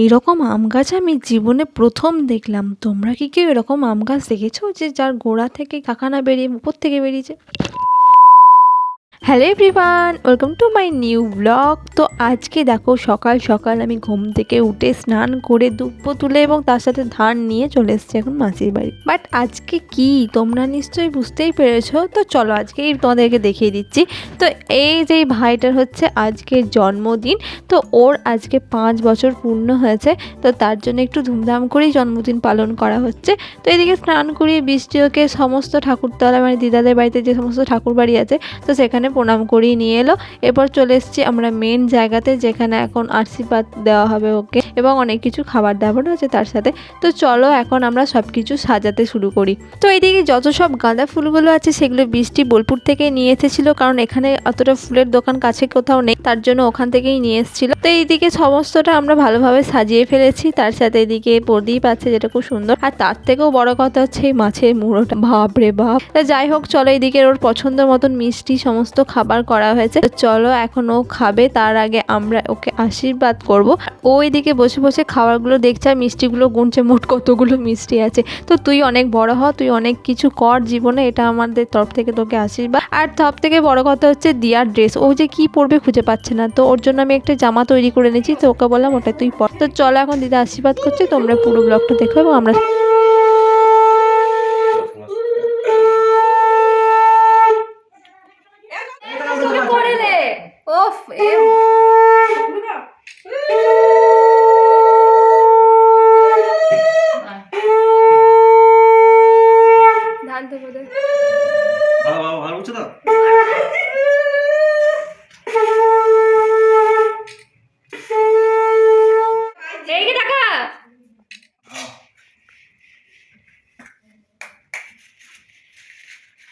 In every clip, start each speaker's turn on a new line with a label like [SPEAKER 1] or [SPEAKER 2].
[SPEAKER 1] এইরকম আম গাছ আমি জীবনে প্রথম দেখলাম। তোমরা কি কেউ এরকম আম গাছ দেখেছ যে যার গোড়া থেকে কাকানা বেরিয়ে উপর থেকে বেরিয়েছে? Hello everyone welcome to my new blog তো আজকে দেখো সকাল সকাল আমি ঘুম থেকে উঠে স্নান করে দুব্বো তুলে এবং তার সাথে ধান নিয়ে চলে এসেছি এখন মাসির বাড়ি। বাট আজকে কি? তোমরা নিশ্চয়ই বুঝতেই পেরেছ। তো চলো আজকেই তোমাদেরকে দেখিয়ে দিচ্ছি। তো এই যে ভাইটার হচ্ছে আজকে জন্মদিন, তো ওর আজকে পাঁচ বছর পূর্ণ হয়েছে। তো তার জন্য একটু ধুমধাম করেই জন্মদিন পালন করা হচ্ছে। তো এদিকে স্নান করিয়ে বৃষ্টি ওকে সমস্ত ঠাকুরতলা মানে দিদাদের বাড়িতে যে সমস্ত ঠাকুর বাড়ি আছে, তো সেখানে প্রণাম করিয়ে নিয়ে এলো। এরপর চলে এসেছি আমরা মেন জায়গাতে, যেখানে এখন আশীর্বাদ দেওয়া হবে ওকে এবং অনেক কিছু খাবার দাবারও আছে তার সাথে। তো চলো এখন আমরা সব কিছু সাজাতে শুরু করি। তো এইদিকে যত সব গাঁদা ফুলগুলো আছে, সেগুলো বৃষ্টি বোলপুর থেকে নিয়ে এসেছিল, কারণ এখানে অতটা ফুলের দোকান কাছে কোথাও নেই, তার জন্য ওখান থেকেই নিয়ে এসেছিল। তো এইদিকে সমস্তটা আমরা ভালোভাবে সাজিয়ে ফেলেছি, তার সাথে এদিকে প্রদীপ আছে, যেটা খুব সুন্দর। আর তার থেকেও বড় কথা হচ্ছে মাছের মুড়োটা। বাপ। রে বাপ যাই হোক, চলো এইদিকে ওর পছন্দ মতন মিষ্টি সমস্ত খাবার করা হয়েছে। চলো, এখন ও খাবে, তার আগে আমরা ওকে আশীর্বাদ করব। ও এদিকে বসে বসে খাবারগুলো দেখছে, আর মিষ্টিগুলো গুনছে। মোট কতগুলো মিষ্টি আছে। তো তুই অনেক বড় হ, তুই অনেক কিছু কর জীবনে, এটা আমাদের তরফ থেকে তোকে আশীর্বাদ। আর সব থেকে বড় কথা হচ্ছে, দিয়ার ড্রেস। ও যে কি পরবে খুঁজে পাচ্ছে না। তো ওর জন্য আমি একটা জামা তৈরি করে নিয়েছি তো ওকে বললাম, ওটা তুই পর। তো চলো, এখন দিদা আশীর্বাদ করছে, তোমরা পুরো ব্লগটা দেখো এবং আমরা
[SPEAKER 2] ওফ এ ধান তো বোধহয়
[SPEAKER 3] ভালো ভালো ভালো বুঝছ তো
[SPEAKER 2] এই টাকা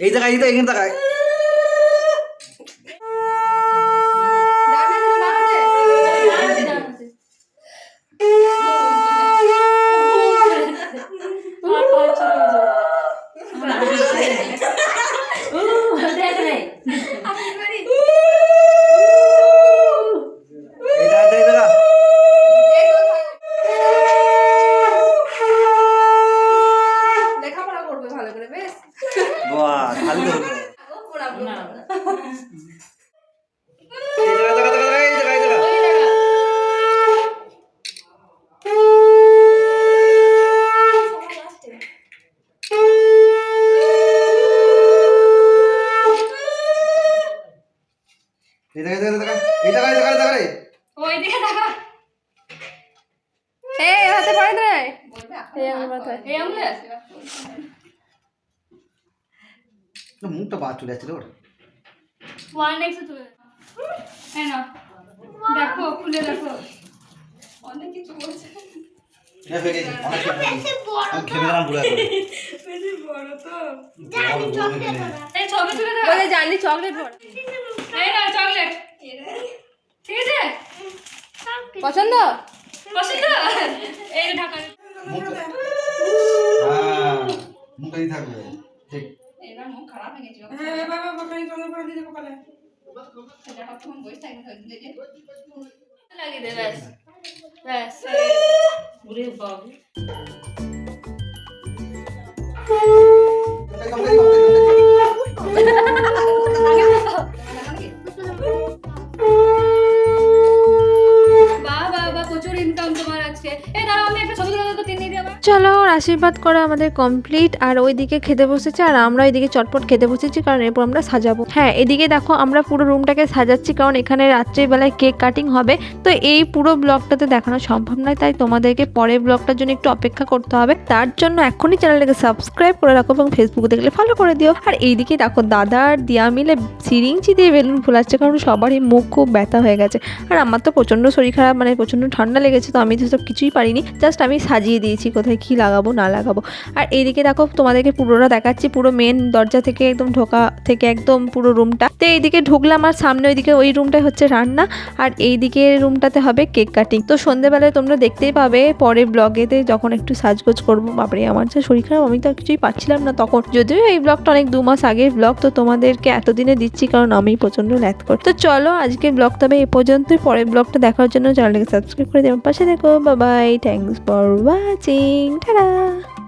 [SPEAKER 3] এই জায়গায় এই জায়গায় এখানে তাকায়
[SPEAKER 2] ডান হাতে না বাম হাতে? ডান হাতে, ডান হাতে। আর পাঁচ ছ বছর।
[SPEAKER 3] এই জায়গা এই জায়গা
[SPEAKER 2] লেখাপড়া করবে ভালো করে বেশ
[SPEAKER 3] বাহ খালি তো হলো।
[SPEAKER 2] পড়াবো না
[SPEAKER 3] এই জায়গা জায়গা জায়গা এই জায়গা এই জায়গা
[SPEAKER 2] ওই দেখা
[SPEAKER 3] এই জায়গা এই জায়গা এই জায়গা এই জায়গা এই জায়গা রে
[SPEAKER 2] ওই দিকে এই হাতে এই আমার মাথায়। এই আঙুলে
[SPEAKER 3] না, মুখটা বাদ চলে যাচ্ছে রে ওর
[SPEAKER 2] ওয়ান এক্স তুলে এই না দেখো খুলে দেখো। অনেক কিছু বলছে। জানলি চকলেট বড় চকলেট ঠিক আছে? পছন্দ? পছন্দ? এই যে ঢাকা।
[SPEAKER 3] মুখ- হ্যাঁ, থাকবে।
[SPEAKER 2] মুখ খারাপ হয়ে গেছিল সেটা কতক্ষণ বসে থাকবে তো দিদি যে লাগিয়ে দে ব্যাস ব্যাস ওরে বাবু বাহ বাহ বাহ প্রচুর ইনকাম তোমার আজকে এই দাঁড়াও আমি একটা ছবি
[SPEAKER 1] চলো আশীর্বাদ করা আমাদের কমপ্লিট আর ওইদিকে খেতে বসেছে, আর আমরা এদিকে চটপট খেতে বসেছি, কারণ এরপর আমরা সাজাবো। হ্যাঁ এদিকে দেখো, আমরা পুরো রুমটাকে সাজাচ্ছি, কারণ এখানে রাত্রিবেলায় কেক কাটিং হবে। তো এই পুরো ব্লগটাতে দেখানো সম্ভব নয়, তাই তোমাদেরকে পরের ব্লগটার জন্য একটু অপেক্ষা করতে হবে। তার জন্য এখনই চ্যানেলটাকে সাবস্ক্রাইব করে রাখো এবং ফেসবুকে দেখলে ফলো করে দিও। আর এইদিকে দেখো, দাদা আর দিয়া মিলে সিরিঞ্চি দিয়ে বেলুন ফোলাচ্ছে, কারণ সবারই মুখ খুব ব্যথা হয়ে গেছে। আর আমার তো প্রচণ্ড শরীর খারাপ মানে প্রচণ্ড ঠান্ডা লেগেছে, তো আমি তো সব কিছুই পারিনি জাস্ট আমি সাজিয়ে দিয়েছি কোথায় কী লাগাবো, না লাগাবো। আর এইদিকে দেখো, তোমাদেরকে পুরোটা দেখাচ্ছি, পুরো মেন দরজা থেকে একদম ঢোকা থেকে একদম পুরো রুমটা তো এইদিকে ঢুকলাম আর সামনে ওইদিকে ওই রুমটাই হচ্ছে রান্না। আর এইদিকে রুমটাতে হবে কেক কাটিং তো সন্ধ্যেবেলায় তোমরা দেখতেই পাবে পরে ব্লগেতে যখন একটু সাজগোজ করব, বাপরে, আমার যা শরীর খারাপ, আমি তো আর কিছুই পাচ্ছিলাম না তখন। যদিও এই ব্লগটা অনেক দু মাস আগের ব্লগ তো তোমাদেরকে এতদিনে দিচ্ছি, কারণ আমি প্রচণ্ড ল্যাথ করি। তো চলো, আজকের ব্লগ তবে এ পর্যন্তই। পরের ব্লগটা দেখার জন্য চ্যানেলটাকে সাবস্ক্রাইব করে দেওয়ার পাশে দেখো বাবাই থ্যাংকস ফর ওয়াচিং Ta-da!